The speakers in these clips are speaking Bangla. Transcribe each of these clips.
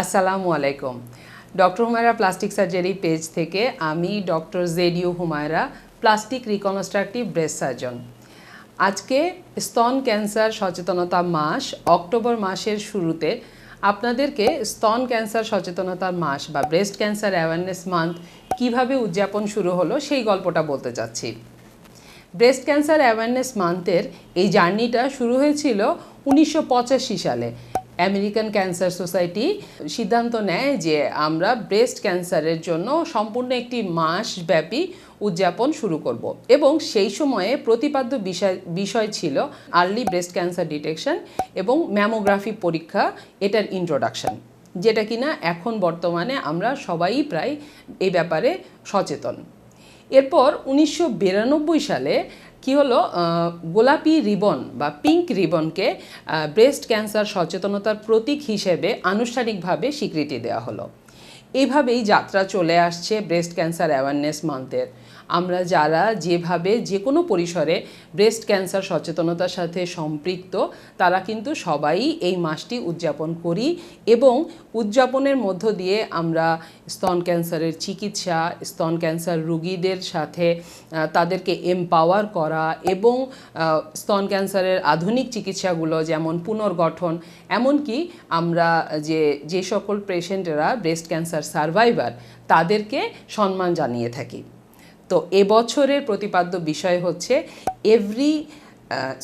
আসসালামু আলাইকুম। Doctor Humaira plastic surgery page থেকে আমি doctor জেডিও Humaira, plastic reconstructive breast surgeon. আজকে স্তন ক্যান্সার সচেতনতা মাস, অক্টোবর মাসের শুরুতে আপনাদেরকে স্তন ক্যান্সার সচেতনতার মাস বা ব্রেস্ট ক্যান্সার অ্যাওয়ারনেস মান্থ কীভাবে উদযাপন শুরু হলো সেই গল্পটা বলতে চাচ্ছি। ব্রেস্ট ক্যান্সার অ্যাওয়ারনেস মান্থের এই জার্নিটা শুরু হয়েছিল উনিশশো পঁচাশি সালে। আমেরিকান ক্যান্সার সোসাইটি সিদ্ধান্ত নেয় যে আমরা ব্রেস্ট ক্যান্সারের জন্য সম্পূর্ণ একটি মাস ব্যাপী উদযাপন শুরু করব। এবং সেই সময়ে প্রতিপাদ্য বিষয় বিষয় ছিল আর্লি ব্রেস্ট ক্যান্সার ডিটেকশন এবং ম্যামোগ্রাফি পরীক্ষা, এটার ইন্ট্রোডাকশন যেটা কিনা এখন বর্তমানে আমরা সবাই প্রায় এই ব্যাপারে সচেতন। এরপর উনিশশো বিরানব্বই সালে কি হলো গোলাপি রিবন বা পিঙ্ক রিবনকে ব্রেস্ট ক্যান্সার সচেতনতার প্রতীক হিসেবে আনুষ্ঠানিকভাবে স্বীকৃতি দেওয়া হলো। এইভাবেই যাত্রা চলে আসছে ব্রেস্ট ক্যান্সার অ্যাওয়ারনেস মান্থের আমরা যারা যেভাবে যে কোনো পরিসরে ব্রেস্ট ক্যান্সার সচেতনতার সাথে সম্পৃক্ত, তারা কিন্তু সবাই এই মাসটি উদযাপন করি এবং উদযাপনের মধ্য দিয়ে আমরা স্তন ক্যান্সারের চিকিৎসা, স্তন ক্যান্সার রুগীদের সাথে তাদেরকে এমপাওয়ার করা এবং স্তন ক্যান্সারের আধুনিক চিকিৎসাগুলো যেমন পুনর্গঠন, এমনকি আমরা যে যে সকল পেশেন্টরা ব্রেস্ট ক্যান্সার সার্ভাইভার তাদেরকে সম্মান জানিয়ে থাকি। তো এবছরের প্রতিপাদ্য বিষয় হচ্ছে every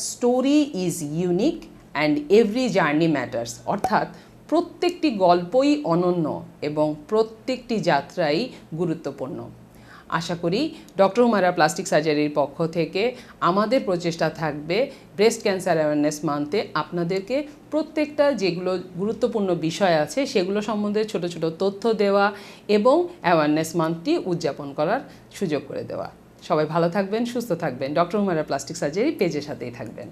story is unique and every journey matters অর্থাৎ প্রত্যেকটি গল্পই অনন্য এবং প্রত্যেকটি যাত্রাই গুরুত্বপূর্ণ। আশা করি ডক্টর হুমারা প্লাস্টিক সার্জারির পক্ষ থেকে আমাদের প্রচেষ্টা থাকবে ব্রেস্ট ক্যান্সার অ্যাওয়ারনেস মান্থে আপনাদেরকে প্রত্যেকটা যেগুলো গুরুত্বপূর্ণ বিষয় আছে সেগুলো সম্বন্ধে ছোট ছোট তথ্য দেওয়া এবং অ্যাওয়ারনেস মান্থটি উদযাপন করার সুযোগ করে দেওয়া। সবাই ভালো থাকবেন, সুস্থ থাকবেন। ডক্টর হুমারা প্লাস্টিক সার্জারি পেজের সাথেই থাকবেন।